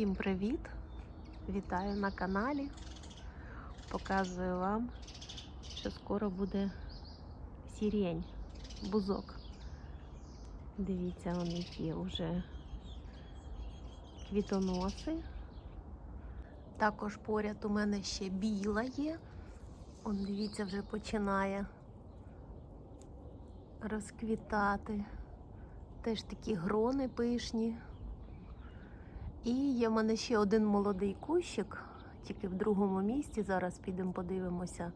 Всім привіт! Вітаю на каналі. Показую вам, що скоро буде сірень, бузок. Дивіться, вони які вже квітоноси. Також поряд у мене ще біла є. Он, дивіться, вже починає розквітати. Теж такі грони пишні. І є в мене ще один молодий кущик, тільки в другому місці. Зараз підемо подивимося.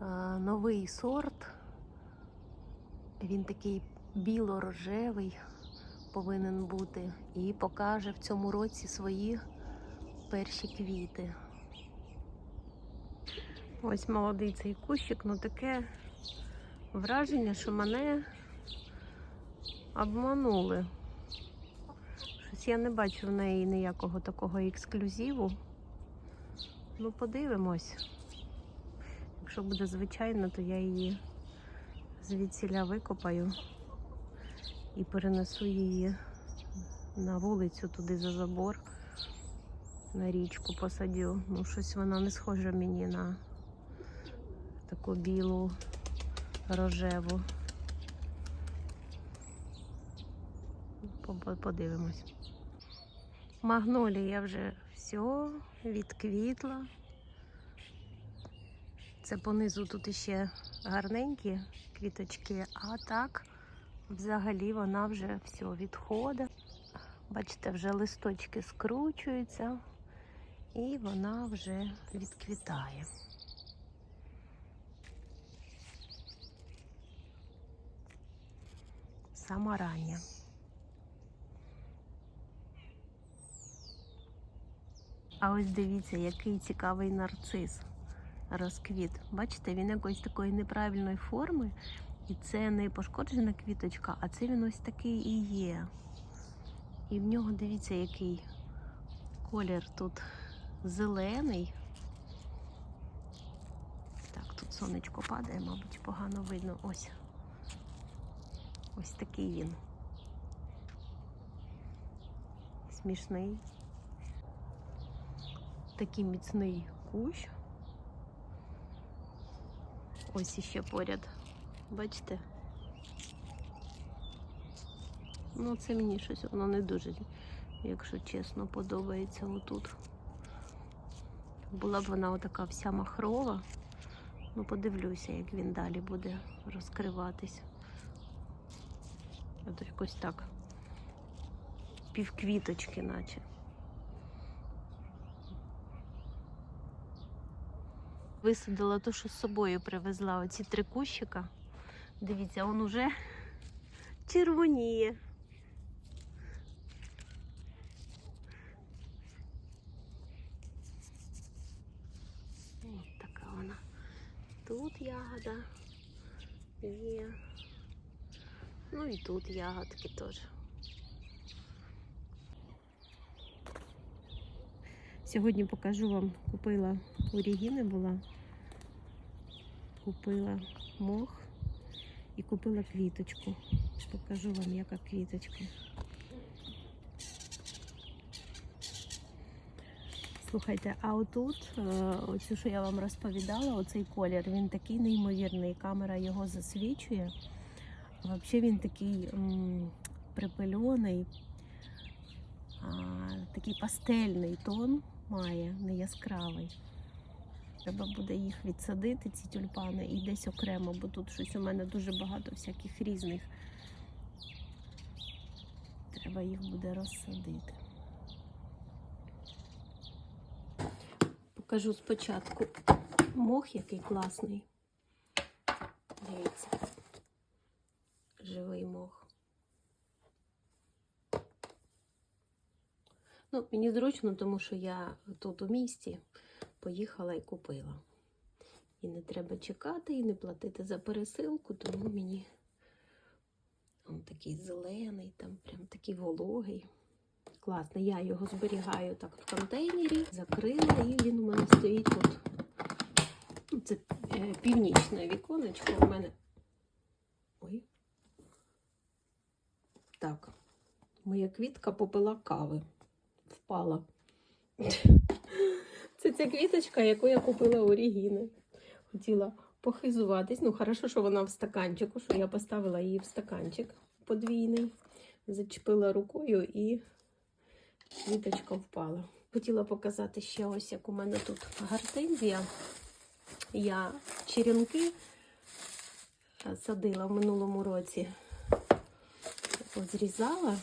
Е, Новий сорт. Він такий біло-рожевий повинен бути. І покаже в цьому році свої перші квіти. Ось молодий цей кущик, ну таке враження, що мене обманули. Щось я не бачу в неї ніякого такого ексклюзиву. Ну, подивимось. Якщо буде звичайно, то я її звідсіля викопаю і перенесу її на вулицю туди за забор, на річку посадю. Ну, щось вона не схожа мені на таку білу рожеву. По- Подивимось. Магнолія вже все відквітла. Це понизу тут іще гарненькі квіточки, а так взагалі вона вже все відходить. Бачите, вже листочки скручуються і вона вже відквітає. Сама рання. А ось дивіться, який цікавий нарцис розквіт. Бачите, він якоїсь такої неправильної форми. І це не пошкоджена квіточка, а це він ось такий і є. І в нього дивіться, який колір тут зелений. Так, тут сонечко падає, мабуть, погано видно. Ось. Ось такий він. Смішний. Такий міцний кущ. Ось іще поряд. Бачите? Ну, це мені щось воно не дуже, якщо чесно, подобається отут. Була б вона отака вся махрова. Ну, подивлюся, як він далі буде розкриватись. От якось так. Півквіточки, наче. Висадила то, що з собою привезла. Оці три кущика. Дивіться, він уже червоніє. Ось така вона. Тут ягода є. Ну і тут ягодки теж. Сьогодні покажу вам, купила у Регіни була, купила мох і купила квіточку. Покажу вам, яка квіточка. Слухайте, а отут, е, оцю, що я вам розповідала, оцей колір, він такий неймовірний. Камера його засвічує. Взагалі він такий м, припильоний, а, такий пастельний тон має, не яскравий. Треба буде їх відсадити, ці тюльпани, і десь окремо, бо тут щось у мене дуже багато всяких різних. Треба їх буде розсадити. Покажу спочатку мох, який класний. Дивіться. Живий мох. Ну, мені зручно, тому що я тут у місті поїхала і купила. І не треба чекати, і не платити за пересилку, тому мені він такий зелений, там прям такий вологий. Класний. Я його зберігаю так в контейнері, закрила, і він у мене стоїть тут. Ну, Це е, північне віконечко у мене. Ой. Так. Моя квітка попила кави. впала. Це ця квіточка, яку я купила у Регіни. Хотіла похизуватись. Ну, хорошо, що вона в стаканчику, що я поставила її в стаканчик подвійний, зачепила рукою і квіточка впала. Хотіла показати ще ось, як у мене тут гортензія. Я черенки садила в минулому році, зрізала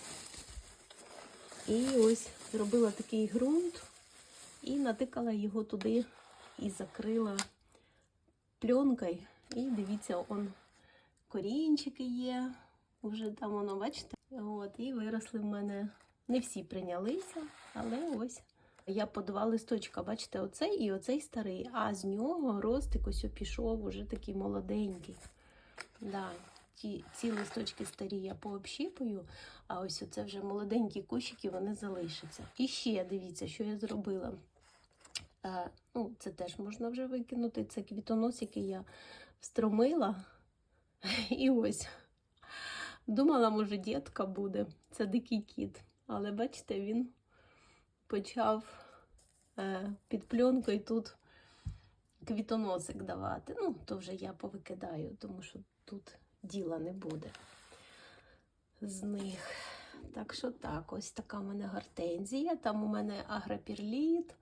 і ось зробила такий ґрунт і натикала його туди і закрила пленкою. І дивіться, он корінчики є. Вже там воно, бачите? От, і виросли в мене. Не всі прийнялися, але ось я по два листочка, бачите, оцей і оцей старий. А з нього ростик ось пішов уже такий молоденький. Да, ті, ці листочки старі я пообщіпую, а ось оце вже молоденькі кущики, вони залишаться. І ще дивіться, що я зробила. Е, ну, Це теж можна вже викинути. Це квітонос, який я встромила. І ось. Думала, може, дітка буде. Це дикий кіт. Але бачите, він почав е, під пленкою тут квітоносик давати. Ну, то вже я повикидаю, тому що тут діла не буде з них. Так що так, ось така в мене гортензія. Там у мене агропірліт,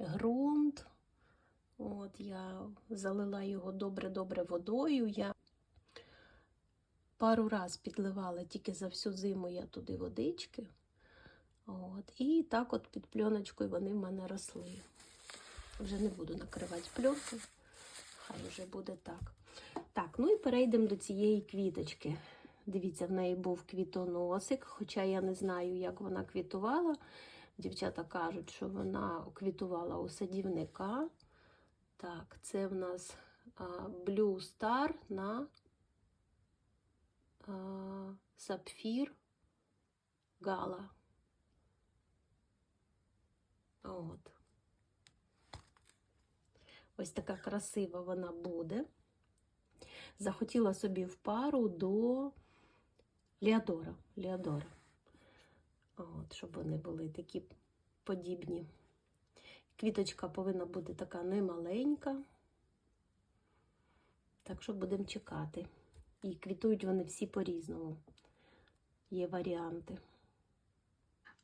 ґрунт. От я залила його добре-добре водою. Я пару раз підливала тільки за всю зиму я туди водички. От, і так от під пленочкою вони в мене росли. Вже не буду накривати пленку, хай вже буде так. Так, ну і перейдемо до цієї квіточки. Дивіться, в неї був квітоносик, хоча я не знаю, як вона квітувала. Дівчата кажуть, що вона квітувала у садівника. Так, це в нас Blue Star на Сапфір Гала. От. Ось така красива вона буде. Захотіла собі в пару до Леодора. Леодора. От, щоб вони були такі подібні. Квіточка повинна бути така немаленька. Так що будемо чекати. І квітують вони всі по-різному. Є варіанти.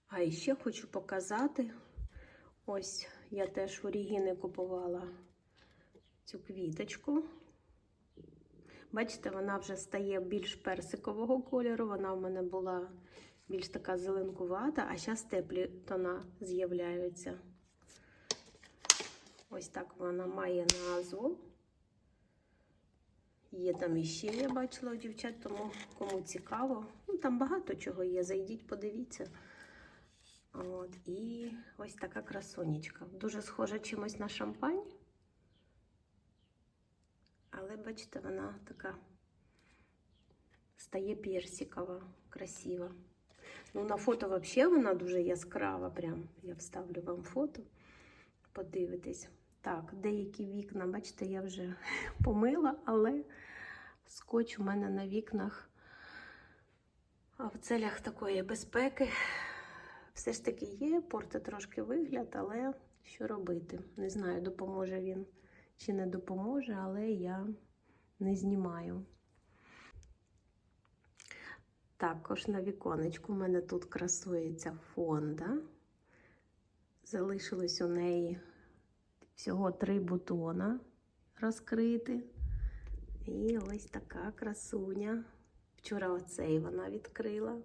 А ще хочу показати. Ось я теж у Рігіни купувала цю квіточку. Бачите, вона вже стає більш персикового кольору. Вона в мене була більш така зеленкувата, а зараз теплі тона з'являються. Ось так вона має назву. Є там іще, я бачила у дівчат, тому кому цікаво. Ну, Там багато чого є. Зайдіть, подивіться. От, І ось така красонечка. Дуже схожа чимось на шампань. Але, бачите, вона така стає персикова, красива. Ну, на фото взагалі вона дуже яскрава. Прям. Я вставлю вам фото. Подивитесь. Так, деякі вікна, бачите, я вже помила, але скотч у мене на вікнах. А в целях такої безпеки все ж таки є, порти трошки вигляд, але що робити? Не знаю, допоможе він чи не допоможе, але я не знімаю. Також на віконечку у мене тут красується фонда. Залишилось у неї всього три бутона розкрити. І ось така красуня. Вчора оцей вона відкрила.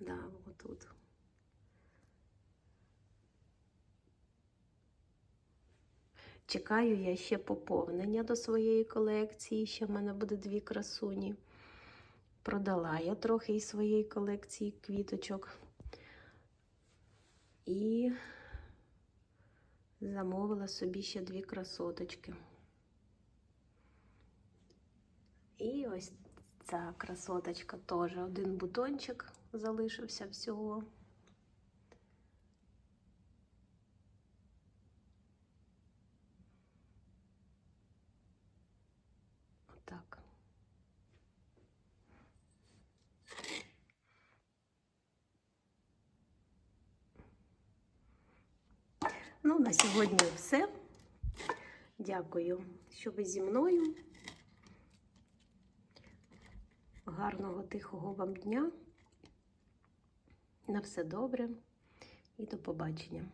Да, отут. Чекаю я ще поповнення до своєї колекції. Ще в мене буде дві красуні. Продала я трохи із своєї колекції квіточок. І замовила собі ще дві красоточки. І ось ця красоточка теж один бутончик залишився всього. Ну, на сьогодні все. Дякую, що ви зі мною. Гарного тихого вам дня. На все добре і до побачення.